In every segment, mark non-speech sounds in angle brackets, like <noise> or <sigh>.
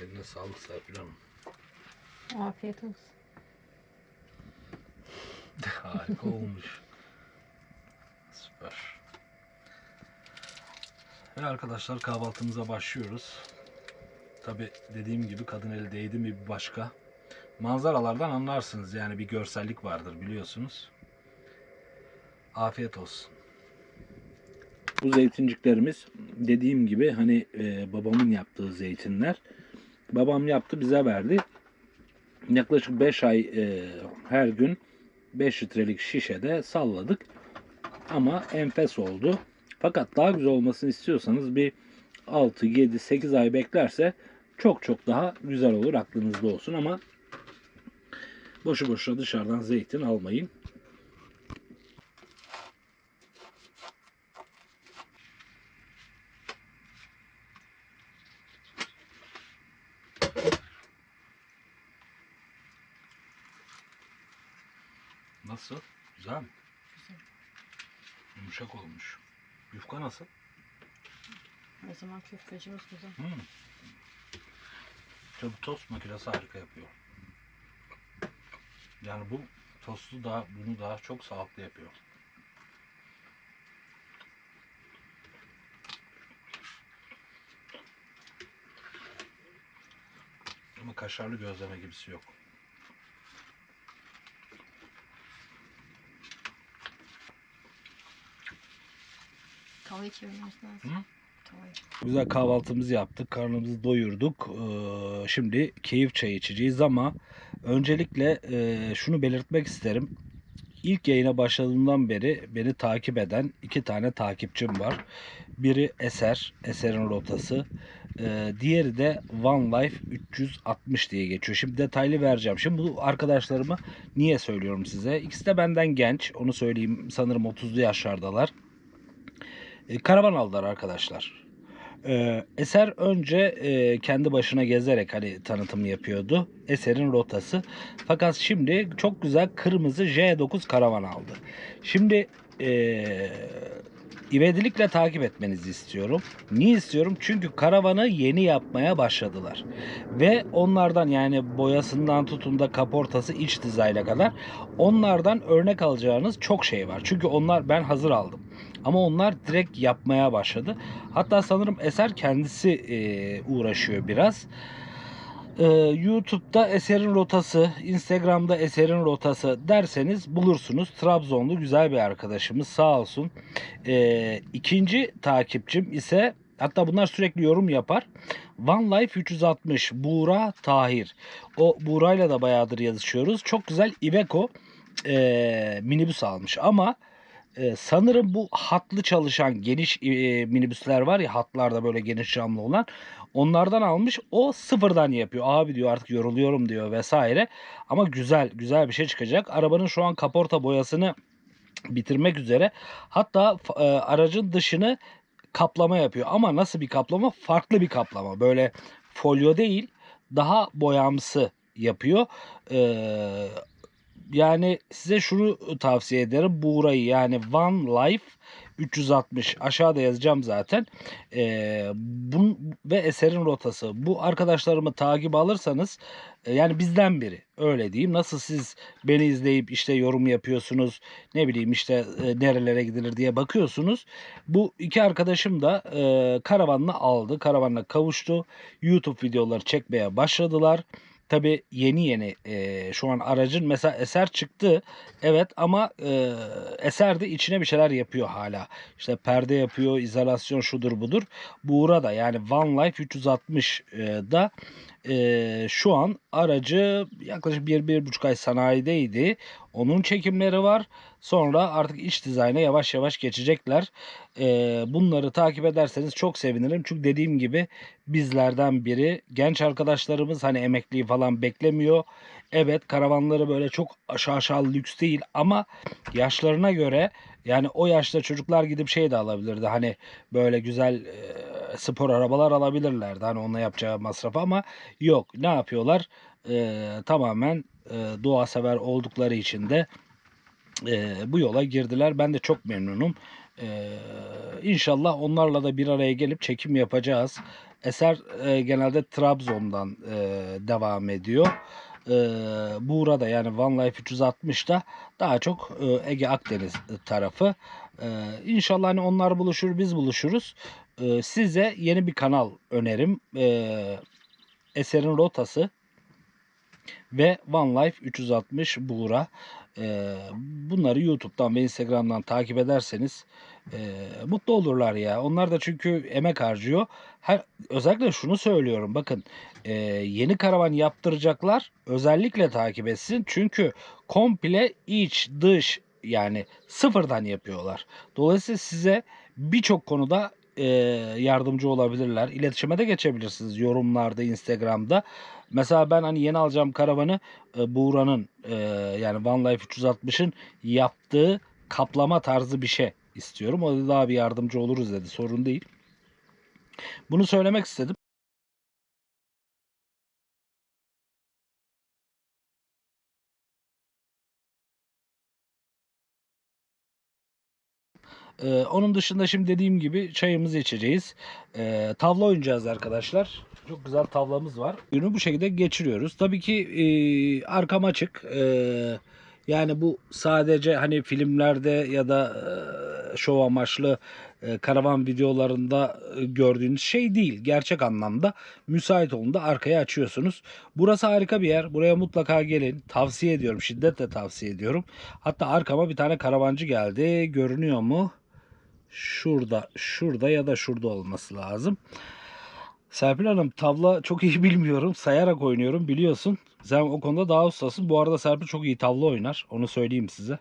Eline sağlık Serpil Hanım. Afiyet olsun. <laughs> Harika olmuş. Süper. Ve arkadaşlar kahvaltımıza başlıyoruz. Tabi dediğim gibi kadın eli değdi mi bir başka. Manzaralardan anlarsınız yani bir görsellik vardır biliyorsunuz. Afiyet olsun. Bu zeytinciklerimiz dediğim gibi hani e, babamın yaptığı zeytinler. Babam yaptı bize verdi. Yaklaşık 5 ay e, her gün 5 litrelik şişede salladık. Ama enfes oldu. Fakat daha güzel olmasını istiyorsanız bir 6, 7, 8 ay beklerse çok çok daha güzel olur. Aklınızda olsun ama boşu boşuna dışarıdan zeytin almayın. Nasıl? Güzel mi? Yumuşak olmuş. Yufka nasıl? O zaman köftecimiz güzel. Hmm. Bu tost makinesi harika yapıyor. Yani bu tostu daha bunu daha çok sağlıklı yapıyor. Ama kaşarlı gözleme gibisi yok. Tavayı çevirmemiz lazım. Hı? Güzel kahvaltımızı yaptık, karnımızı doyurduk. Ee, şimdi keyif çayı içeceğiz ama öncelikle e, şunu belirtmek isterim. İlk yayına başladığımdan beri beni takip eden iki tane takipçim var. Biri Eser, Eser'in rotası. Ee, diğeri de One Life 360 diye geçiyor. Şimdi detaylı vereceğim. Şimdi bu arkadaşlarımı niye söylüyorum size? İkisi de benden genç. Onu söyleyeyim. Sanırım 30'lu yaşlardalar. E, karavan aldılar arkadaşlar. Ee, Eser önce e, kendi başına gezerek hani tanıtım yapıyordu. Eser'in rotası. Fakat şimdi çok güzel kırmızı J9 karavan aldı. Şimdi e, ivedilikle takip etmenizi istiyorum. Niye istiyorum? Çünkü karavanı yeni yapmaya başladılar. Ve onlardan yani boyasından tutun da kaportası iç dizayla kadar onlardan örnek alacağınız çok şey var. Çünkü onlar ben hazır aldım. Ama onlar direkt yapmaya başladı. Hatta sanırım Eser kendisi e, uğraşıyor biraz. E, YouTube'da Eser'in rotası, Instagram'da Eser'in rotası derseniz bulursunuz. Trabzonlu güzel bir arkadaşımız sağ olsun. E, ikinci takipçim ise hatta bunlar sürekli yorum yapar. One Life 360 Buğra Tahir. O Buğra'yla da bayağıdır yazışıyoruz. Çok güzel Iveco e, minibüs almış ama ee, sanırım bu hatlı çalışan geniş e, minibüsler var ya hatlarda böyle geniş camlı olan onlardan almış o sıfırdan yapıyor. Abi diyor artık yoruluyorum diyor vesaire. Ama güzel güzel bir şey çıkacak. Arabanın şu an kaporta boyasını bitirmek üzere. Hatta e, aracın dışını kaplama yapıyor. Ama nasıl bir kaplama? Farklı bir kaplama. Böyle folyo değil daha boyamsı yapıyor. Ee, yani size şunu tavsiye ederim. Buğra'yı yani One Life 360 aşağıda yazacağım zaten. Ee, bun, ve eserin rotası. Bu arkadaşlarımı takip alırsanız e, yani bizden biri öyle diyeyim. Nasıl siz beni izleyip işte yorum yapıyorsunuz ne bileyim işte e, nerelere gidilir diye bakıyorsunuz. Bu iki arkadaşım da e, karavanla aldı. Karavanla kavuştu. YouTube videoları çekmeye başladılar. Tabi yeni yeni e, şu an aracın mesela eser çıktı evet ama e, eser de içine bir şeyler yapıyor hala. İşte perde yapıyor, izolasyon şudur budur. Buğra da yani One Life 360 e, da e, şu an aracı yaklaşık bir, bir buçuk ay sanayideydi. Onun çekimleri var. Sonra artık iç dizayna yavaş yavaş geçecekler. E, bunları takip ederseniz çok sevinirim. Çünkü dediğim gibi bizlerden biri. Genç arkadaşlarımız hani emekliyi falan beklemiyor. Evet karavanları böyle çok aşağı aşağı lüks değil ama yaşlarına göre yani o yaşta çocuklar gidip şey de alabilirdi. Hani böyle güzel e, spor arabalar alabilirlerdi. Hani onunla yapacağı masraf ama yok. Ne yapıyorlar? E, tamamen e, doğa sever oldukları için de e, bu yola girdiler. Ben de çok memnunum. E, inşallah onlarla da bir araya gelip çekim yapacağız. Eser e, genelde Trabzon'dan e, devam ediyor. E, Buğra'da yani One Life 360'da daha çok e, Ege Akdeniz tarafı. E, inşallah hani onlar buluşur biz buluşuruz. E, size yeni bir kanal önerim. E, Eser'in rotası ve One Life 360 Buğra. E, bunları YouTube'dan ve Instagram'dan takip ederseniz e, mutlu olurlar ya. Onlar da çünkü emek harcıyor. Her, özellikle şunu söylüyorum bakın e, yeni karavan yaptıracaklar özellikle takip etsin. Çünkü komple iç dış yani sıfırdan yapıyorlar. Dolayısıyla size birçok konuda yardımcı olabilirler. İletişime de geçebilirsiniz yorumlarda, Instagram'da. Mesela ben hani yeni alacağım karavanı e, Buğra'nın yani One Life 360'ın yaptığı kaplama tarzı bir şey istiyorum. O da daha bir yardımcı oluruz dedi. Sorun değil. Bunu söylemek istedim. Ee, onun dışında şimdi dediğim gibi çayımızı içeceğiz. Ee, tavla oynayacağız arkadaşlar. Çok güzel tavlamız var. Günü bu şekilde geçiriyoruz. Tabii ki e, arkam açık. Ee, yani bu sadece hani filmlerde ya da e, şov amaçlı e, karavan videolarında e, gördüğünüz şey değil. Gerçek anlamda müsait olduğunda arkaya açıyorsunuz. Burası harika bir yer. Buraya mutlaka gelin. Tavsiye ediyorum. Şiddetle tavsiye ediyorum. Hatta arkama bir tane karavancı geldi. Görünüyor mu? Şurada, şurada ya da şurada olması lazım. Serpil Hanım tavla çok iyi <laughs> bilmiyorum. Sayarak oynuyorum biliyorsun. Sen o konuda daha ustasın. Bu arada Serpil çok iyi tavla oynar. Onu söyleyeyim size.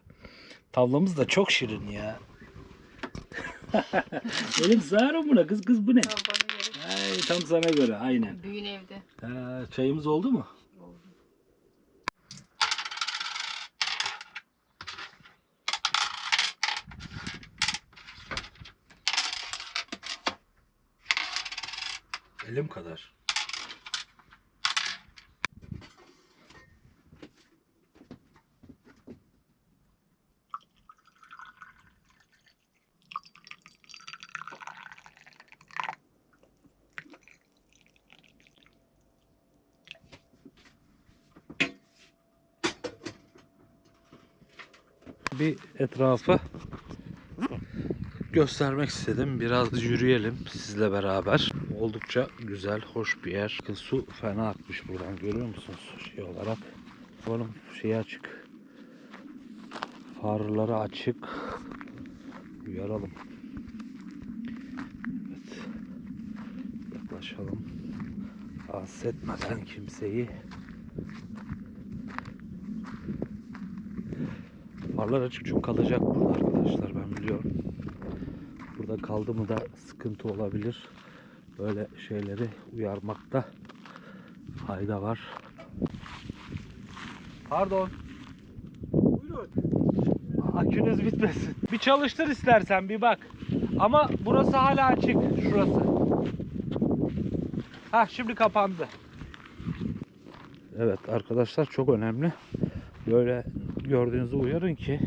Tavlamız da çok şirin ya. <laughs> Benim sığarım buna kız kız bu ne? Tam bana göre. Ay, tam sana göre aynen. Büyün evde. Ha, çayımız oldu mu? Elim kadar. Bir etrafı göstermek istedim. Biraz yürüyelim sizle beraber. Oldukça güzel, hoş bir yer. Su fena akmış buradan görüyor musunuz? Şey olarak. Bunun şeyi açık. Farları açık. Uyaralım. Evet. Yaklaşalım. Rahatsız kimseyi. Farlar açık çünkü kalacak burada arkadaşlar ben biliyorum. Burada kaldı mı da sıkıntı olabilir. Böyle şeyleri uyarmakta fayda var. Pardon. Buyurun. Akünüz bitmesin. Bir çalıştır istersen bir bak. Ama burası hala açık. Şurası. Ha şimdi kapandı. Evet arkadaşlar çok önemli. Böyle gördüğünüzü uyarın ki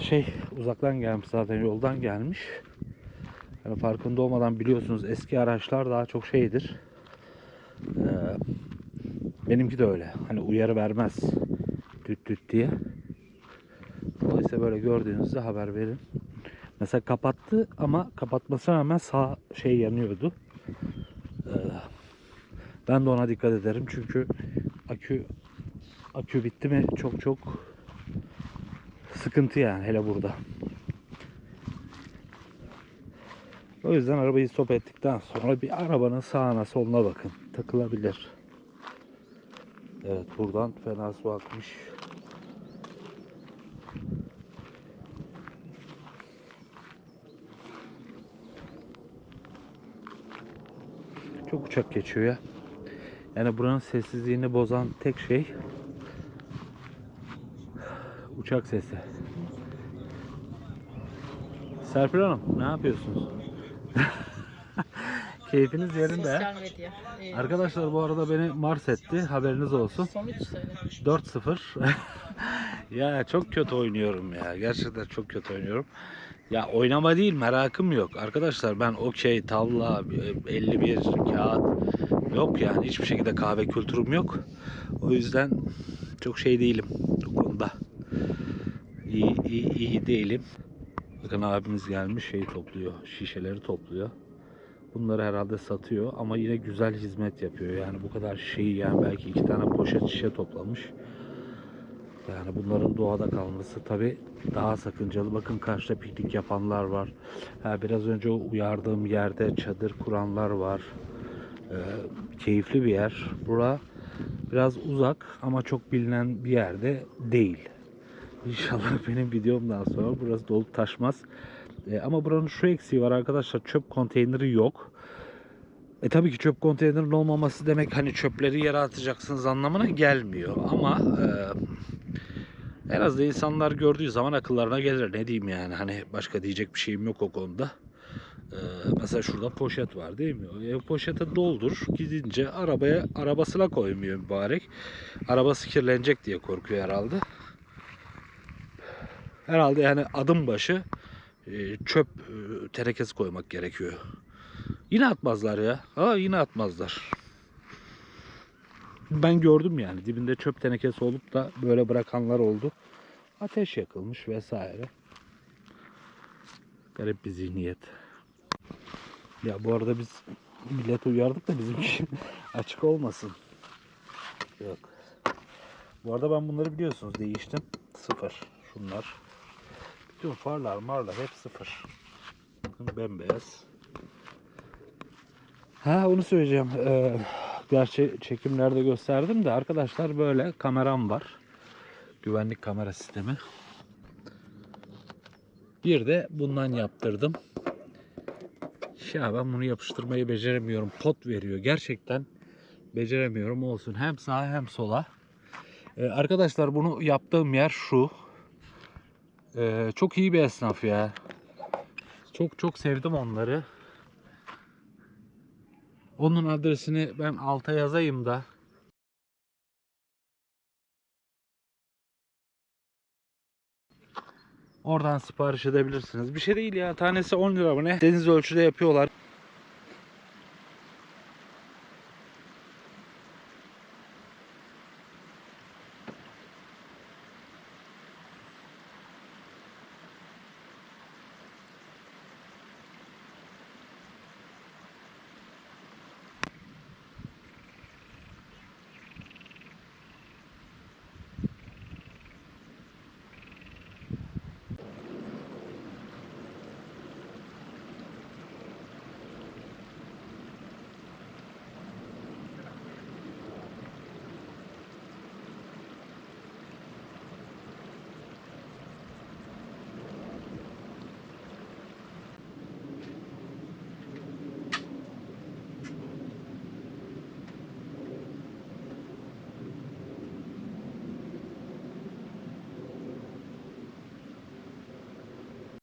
şey uzaktan gelmiş zaten yoldan gelmiş. Yani farkında olmadan biliyorsunuz eski araçlar daha çok şeydir. Ee, benimki de öyle. Hani uyarı vermez. Düt düt diye. Dolayısıyla böyle gördüğünüzde haber verin. Mesela kapattı ama kapatmasına rağmen sağ şey yanıyordu. Ee, ben de ona dikkat ederim çünkü akü akü bitti mi çok çok sıkıntı yani hele burada. O yüzden arabayı stop ettikten sonra bir arabanın sağına soluna bakın. Takılabilir. Evet buradan fena su akmış. Çok uçak geçiyor ya. Yani buranın sessizliğini bozan tek şey uçak sesi. Serpil Hanım ne yapıyorsunuz? <laughs> Keyfiniz yerinde. medya. Ee, Arkadaşlar bu arada beni Mars etti. Haberiniz olsun. Sonuç söyle. 4-0. <laughs> ya çok kötü oynuyorum ya. Gerçekten çok kötü oynuyorum. Ya oynama değil merakım yok. Arkadaşlar ben okey, tavla, 51, kağıt yok yani. Hiçbir şekilde kahve kültürüm yok. O yüzden çok şey değilim o konuda. İyi, iyi, iyi değilim. Bakın abimiz gelmiş şey topluyor. Şişeleri topluyor. Bunları herhalde satıyor ama yine güzel hizmet yapıyor. Yani bu kadar şeyi yani belki iki tane poşet şişe toplamış. Yani bunların doğada kalması tabi daha sakıncalı. Bakın karşıda piknik yapanlar var. Ha, biraz önce uyardığım yerde çadır kuranlar var. Ee, keyifli bir yer. Bura biraz uzak ama çok bilinen bir yerde değil. İnşallah <laughs> benim videomdan sonra burası dolup taşmaz. Ee, ama buranın şu eksiği var arkadaşlar. Çöp konteyneri yok. E tabii ki çöp konteynerinin olmaması demek hani çöpleri yere atacaksınız anlamına gelmiyor. Ama e, en az da insanlar gördüğü zaman akıllarına gelir. Ne diyeyim yani hani başka diyecek bir şeyim yok o konuda. E, mesela şurada poşet var değil mi? E, poşete doldur gidince arabaya arabasına koymuyor mübarek. Arabası kirlenecek diye korkuyor herhalde. Herhalde yani adım başı e, çöp e, tenekesi koymak gerekiyor. Yine atmazlar ya. Aa yine atmazlar. Ben gördüm yani dibinde çöp tenekesi olup da böyle bırakanlar oldu. Ateş yakılmış vesaire. Garip bir zihniyet. Ya bu arada biz millet uyardık da bizimki <laughs> açık olmasın. Yok. Bu arada ben bunları biliyorsunuz değiştim. Sıfır. Şunlar. Bütün farlar marlar hep sıfır. Bakın bembeyaz. Ha onu söyleyeceğim. Ee, gerçi çekimlerde gösterdim de arkadaşlar böyle kameram var. Güvenlik kamera sistemi. Bir de bundan yaptırdım. Ya ben bunu yapıştırmayı beceremiyorum. Pot veriyor. Gerçekten beceremiyorum. Olsun. Hem sağa hem sola. Ee, arkadaşlar bunu yaptığım yer şu. Ee, çok iyi bir esnaf ya. Çok çok sevdim onları. Onun adresini ben alta yazayım da. Oradan sipariş edebilirsiniz. Bir şey değil ya. Tanesi 10 lira mı ne? Deniz ölçüde yapıyorlar.